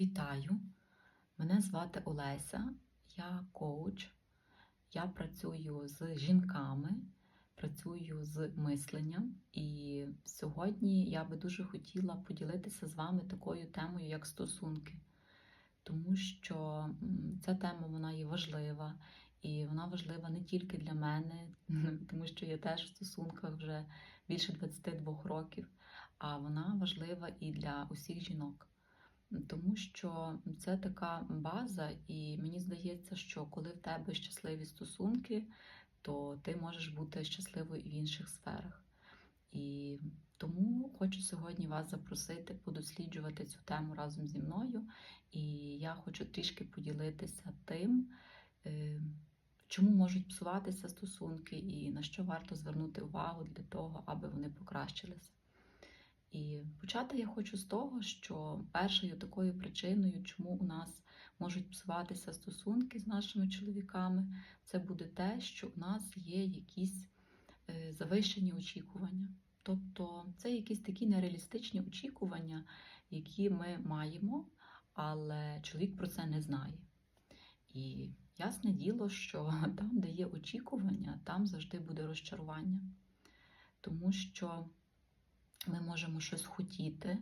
Вітаю! Мене звати Олеся, я коуч. Я працюю з жінками, працюю з мисленням, і сьогодні я би дуже хотіла поділитися з вами такою темою, як стосунки. Тому що ця тема вона є важлива, і вона важлива не тільки для мене, тому що я теж в стосунках вже більше 22 років, а вона важлива і для усіх жінок. Тому що це така база, і мені здається, що коли в тебе щасливі стосунки, то ти можеш бути щасливою і в інших сферах. І тому хочу сьогодні вас запросити подосліджувати цю тему разом зі мною. І я хочу трішки поділитися тим, е, чому можуть псуватися стосунки і на що варто звернути увагу для того, аби вони покращилися. І почати я хочу з того, що першою такою причиною, чому у нас можуть псуватися стосунки з нашими чоловіками, це буде те, що у нас є якісь е, завищені очікування. Тобто це якісь такі нереалістичні очікування, які ми маємо, але чоловік про це не знає. І ясне діло, що там, де є очікування, там завжди буде розчарування. Тому що ми можемо щось хотіти,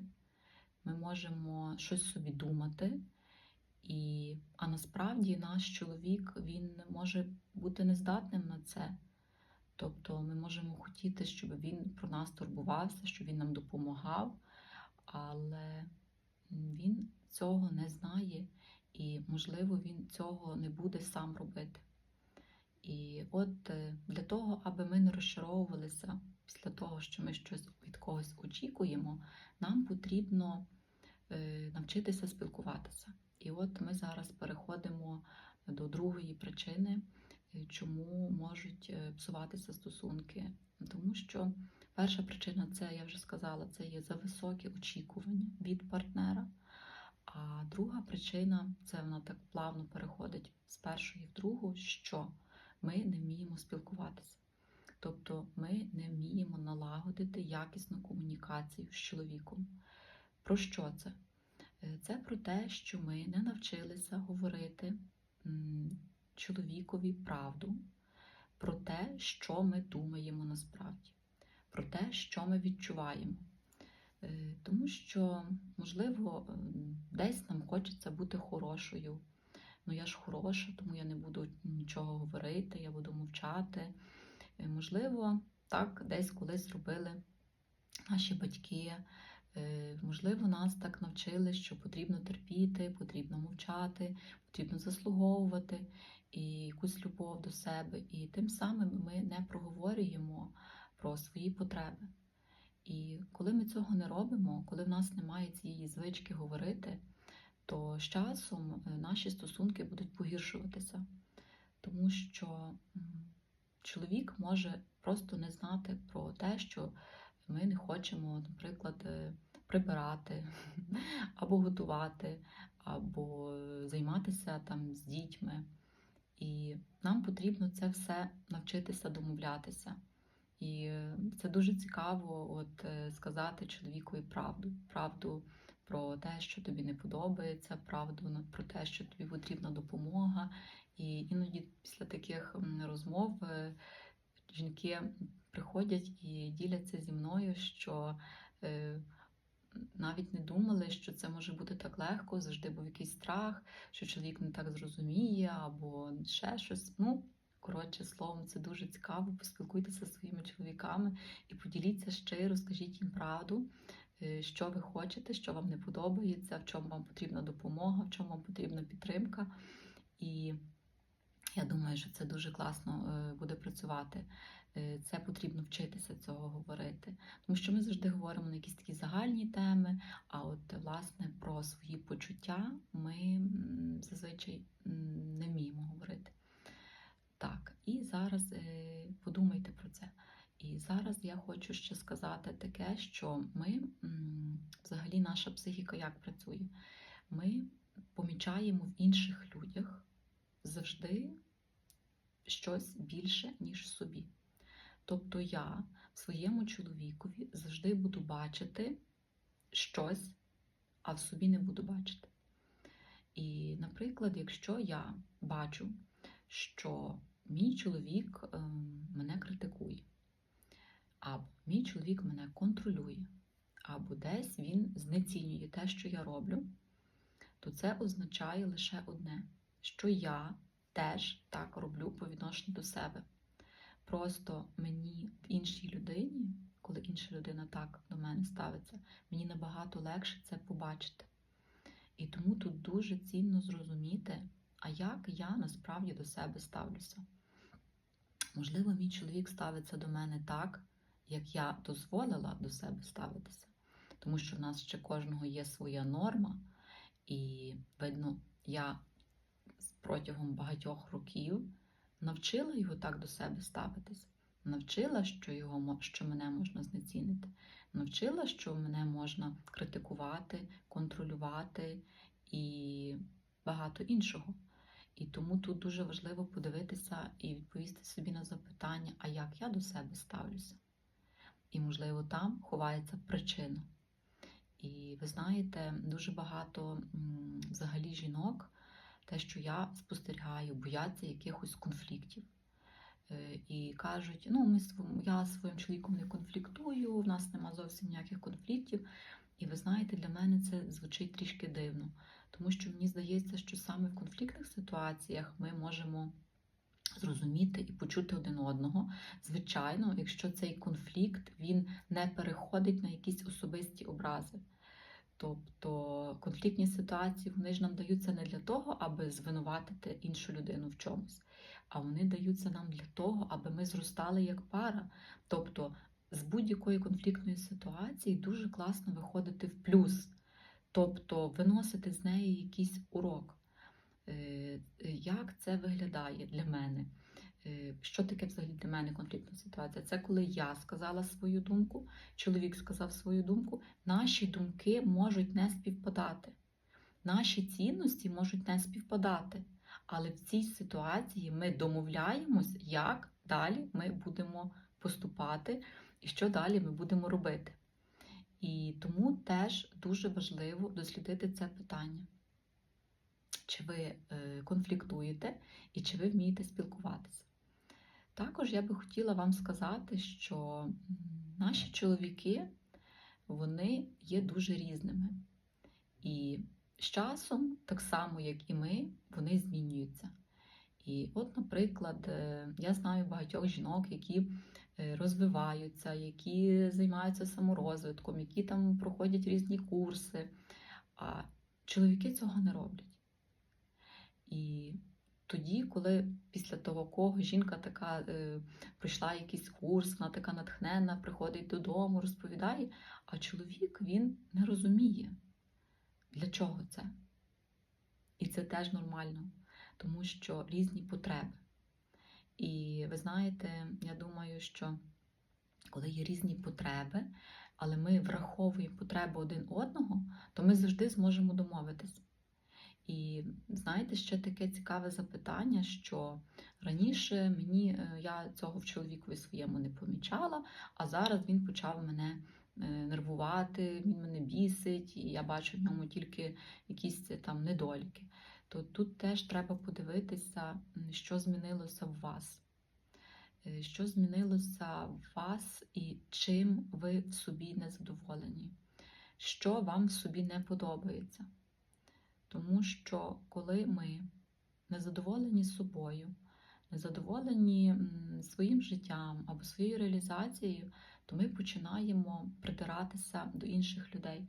ми можемо щось собі думати, і, а насправді наш чоловік він може бути нездатним на це. Тобто ми можемо хотіти, щоб він про нас турбувався, щоб він нам допомагав, але він цього не знає, і, можливо, він цього не буде сам робити. І от е, для того, аби ми не розчаровувалися після того, що ми щось від когось очікуємо, нам потрібно е, навчитися спілкуватися. І от ми зараз переходимо до другої причини, е, чому можуть е, псуватися стосунки. Тому що перша причина це, я вже сказала, це є за високі очікування від партнера. А друга причина це вона так плавно переходить з першої в другу, що ми не вміємо спілкуватися. Тобто ми не вміємо налагодити якісну комунікацію з чоловіком. Про що це? Е, Це про те, що ми не навчилися говорити чоловікові правду, про те, що ми думаємо насправді, про те, що ми відчуваємо. Е, Тому що, можливо, десь нам хочеться бути хорошою. Ну, я ж хороша, тому я не буду нічого говорити, я буду мовчати. Е, Можливо, так десь колись робили наші батьки. Е, Можливо, нас так навчили, що потрібно терпіти, потрібно мовчати, потрібно заслуговувати і якусь любов до себе. І тим самим ми не проговорюємо про свої потреби. І коли ми цього не робимо, коли в нас немає цієї звички говорити, то з часом е, наші стосунки будуть погіршуватися, тому що чоловік може просто не знати про те, що ми не хочемо, наприклад, е, прибирати, або готувати, або займатися там з дітьми. І нам потрібно це все навчитися домовлятися. І е, це дуже цікаво от, е, сказати чоловікові правду. Правду про те, що тобі не подобається, правду про те, що тобі потрібна допомога. І іноді після таких розмов е, жінки приходять і діляться зі мною, що навіть не думали, що це може бути так легко, завжди був якийсь страх, що чоловік не так зрозуміє, або ще щось. Ну, Коротше словом, це дуже цікаво. Поспілкуйтеся зі своїми чоловіками і поділіться щиро, скажіть їм правду, що ви хочете, що вам не подобається, в чому вам потрібна допомога, в чому вам потрібна підтримка. І я думаю, що це дуже класно буде працювати. Це потрібно вчитися цього говорити. Тому що ми завжди говоримо на якісь такі загальні теми, а от, власне, про свої почуття ми зазвичай не вміємо говорити. Так, і зараз е, подумайте про це. І зараз я хочу ще сказати таке, що ми, взагалі, наша психіка як працює? Ми помічаємо в інших людях завжди щось більше, ніж собі. Тобто я в своєму чоловікові завжди буду бачити щось, а в собі не буду бачити. І, наприклад, якщо я бачу, що мій чоловік ем, мене критикує, або мій чоловік мене контролює, або десь він знецінює те, що я роблю, то це означає лише одне, що я теж так роблю по відношенню до себе. Просто мені в іншій людині, коли інша людина так до мене ставиться, мені набагато легше це побачити. І тому тут дуже цінно зрозуміти, а як я насправді до себе ставлюся. Можливо, мій чоловік ставиться до мене так, як я дозволила до себе ставитися. Тому що в нас ще кожного є своя норма, і, видно, я протягом багатьох років навчила його так до себе ставитись. Навчила, що його що мене можна знецінити, навчила, що мене можна критикувати, контролювати і багато іншого. І тому тут дуже важливо подивитися і відповісти собі на запитання, а як я до себе ставлюся. І, можливо, там ховається причина. І ви знаєте, дуже багато взагалі жінок, те, що я спостерігаю, бояться якихось конфліктів. Е, І кажуть, ну, ми, я своїм чоловіком не конфліктую, в нас нема зовсім ніяких конфліктів. І ви знаєте, для мене це звучить трішки дивно, тому що мені здається, що саме в конфліктних ситуаціях ми можемо зрозуміти і почути один одного. Звичайно, якщо цей конфлікт він не переходить на якісь особисті образи. Тобто конфліктні ситуації вони ж нам даються не для того, аби звинуватити іншу людину в чомусь, а вони даються нам для того, аби ми зростали як пара. Тобто з будь-якої конфліктної ситуації дуже класно виходити в плюс, тобто виносити з неї якийсь урок. Е, Як це виглядає для мене? Е, Що таке взагалі для мене конфліктна ситуація? Це коли я сказала свою думку, чоловік сказав свою думку, наші думки можуть не співпадати. Наші цінності можуть не співпадати. Але в цій ситуації ми домовляємось, як далі ми будемо поступати і що далі ми будемо робити. І тому теж дуже важливо дослідити це питання. Чи ви е, конфліктуєте і чи ви вмієте спілкуватися? Також я би хотіла вам сказати, що наші чоловіки вони є дуже різними. І з часом, так само як і ми, вони змінюються. І от, наприклад, е, я знаю багатьох жінок, які е, розвиваються, які займаються саморозвитком, які там проходять різні курси. А чоловіки цього не роблять. І тоді, коли після того, кого жінка така е, пройшла якийсь курс, вона така натхнена, приходить додому, розповідає, а чоловік він не розуміє, для чого це. І це теж нормально, тому що різні потреби. І ви знаєте, я думаю, що коли є різні потреби, але ми враховуємо потреби один одного, то ми завжди зможемо домовитись. І знаєте, ще таке цікаве запитання, що раніше мені е, я цього в чоловікові своєму не помічала, а зараз він почав мене е, нервувати, він мене бісить, і я бачу в ньому тільки якісь е, там недоліки. То тут теж треба подивитися, що змінилося в вас. Що змінилося в вас і чим ви в собі незадоволені? Що вам в собі не подобається? Тому що коли ми незадоволені собою, незадоволені своїм життям або своєю реалізацією, то ми починаємо придиратися до інших людей.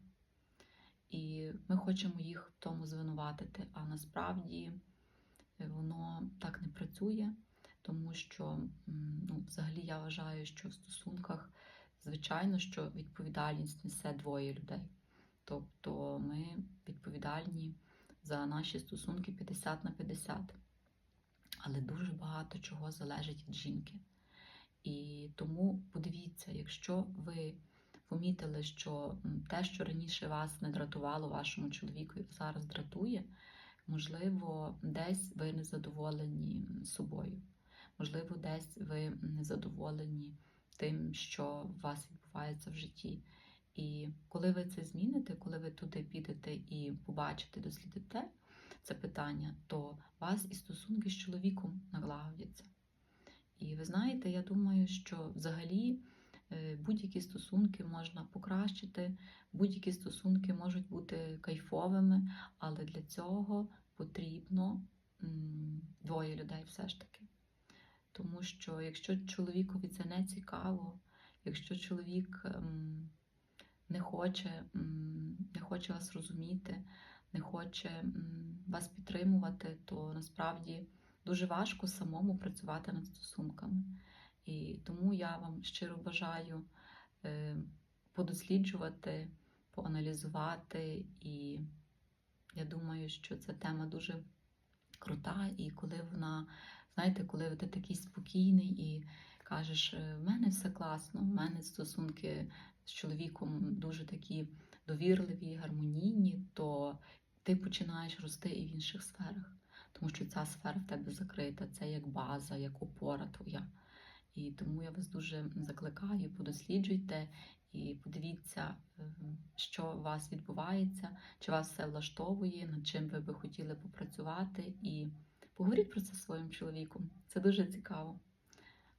І ми хочемо їх в тому звинуватити, а насправді е, воно так не працює, тому що ну, взагалі я вважаю, що в стосунках, звичайно, що відповідальність несе двоє людей. Тобто ми відповідальні за наші стосунки 50 на 50. Але дуже багато чого залежить від жінки. І тому подивіться, якщо ви помітили, що те, що раніше вас не дратувало вашому чоловіку, зараз дратує, можливо, десь ви не задоволені собою. Можливо, десь ви не задоволені тим, що у вас відбувається в житті. І коли ви це зміните, коли ви туди підете і побачите, дослідите, це питання, то у вас і стосунки з чоловіком налагодяться. І ви знаєте, я думаю, що взагалі е, будь-які стосунки можна покращити, будь-які стосунки можуть бути кайфовими, але для цього потрібно двоє людей все ж таки. Тому що якщо чоловікові це не цікаво, якщо чоловік не хоче, не хоче вас розуміти, не хоче вас підтримувати, то насправді дуже важко самому працювати над стосунками. І тому я вам щиро бажаю е, подосліджувати, поаналізувати. І я думаю, що ця тема дуже крута. І коли вона, знаєте, коли ти такий спокійний і кажеш, «Е, в мене все класно, в мене стосунки з чоловіком дуже такі довірливі, гармонійні, то ти починаєш рости і в інших сферах. Тому що ця сфера в тебе закрита, це як база, як опора твоя. І тому я вас дуже закликаю, подосліджуйте і подивіться, е, що у вас відбувається, чи вас все влаштовує, над чим ви би хотіли попрацювати, і поговоріть про це зі своїм чоловіком. Це дуже цікаво.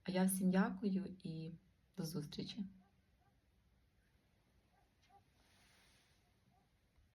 А я всім дякую і до зустрічі!